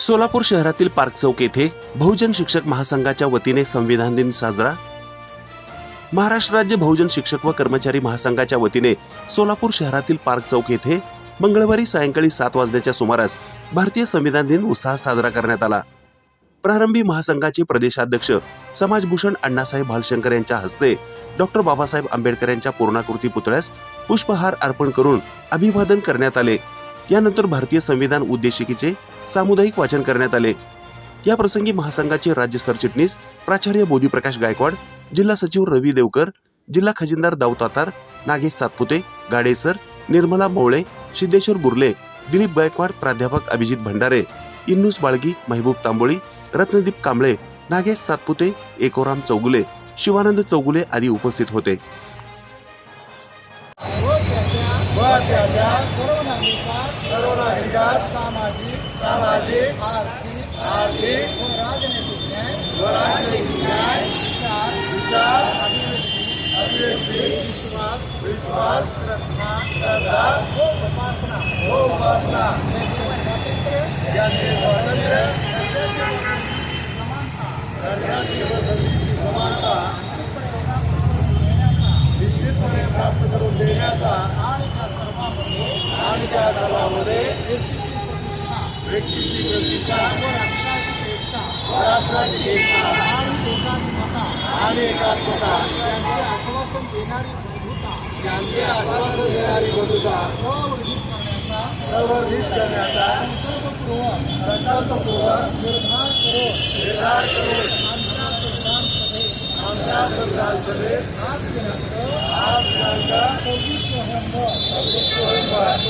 सोलापूर शहरातील पार्क चौक येथे बहुजन शिक्षक महासंघाच्या वतीने संविधान दिन साजरा. महाराष्ट्र राज्य बहुजन शिक्षक व कर्मचारी महासंघाच्या वतीने सोलापूर शहरातील पार्क चौक येथे मंगळवारी सायंकाळी सात वाजण्याच्या सुमारास भारतीय संविधान दिन उत्साहात साजरा करण्यात आला. प्रारंभी महासंघाचे प्रदेशाध्यक्ष समाजभूषण अण्णासाहेब भालशंकर यांच्या हस्ते डॉक्टर बाबासाहेब आंबेडकर यांच्या पूर्णाकृती पुतळ्यास पुष्पहार अर्पण करून अभिवादन करण्यात आले. यानंतर भारतीय संविधान उद्देशिकेचे सामुदायिक वाचन करण्यात आले. या प्रसंगी महासंघाचे राज्य सरचिटणीस प्राचार्य बोधीप्रकाश गायकवाड जिल्हा सचिव रवी देवकर जिल्हा खजिनदार दाऊतातार नागेश सातपुते गाडेसर निर्मला मोळे सिद्धेश्वर बुर्ले दिलीप गायकवाड प्राध्यापक अभिजित भंडारे इन्नूस बाळगी महबूब तांबोळी रत्नदीप कांबळे नागेश सातपुते एकोराम चौगुले शिवानंद चौगुले आदी उपस्थित होते. सर्व सामाजिक सामाजिक आर्थिक आर्थिक व राजनैतिक न्याय व राजनैतिक न्याय विचार विचार अभिव्यक्ती अभिव्यक्ती विश्वास विश्वास श्रद्धा श्रद्धा व उपासना. व उपासना याचे स्वातंत्र्य. याचे आणि एकात्मता आणि आश्वासन देणारी बंधुता यांचे आश्वासन देणारी बंधुता प्रवर्धित करण्याचा प्रवर्धित करण्याचा संकल्पपूर्वक संकल्पपूर्वक निर्धार करून निर्धार करून आमच्या संविधान सभेत आमच्या संविधान सभेत आज दिनांक आज दिनांक सव्वीस नोव्हेंबर सव्वीस नोव्हेंबर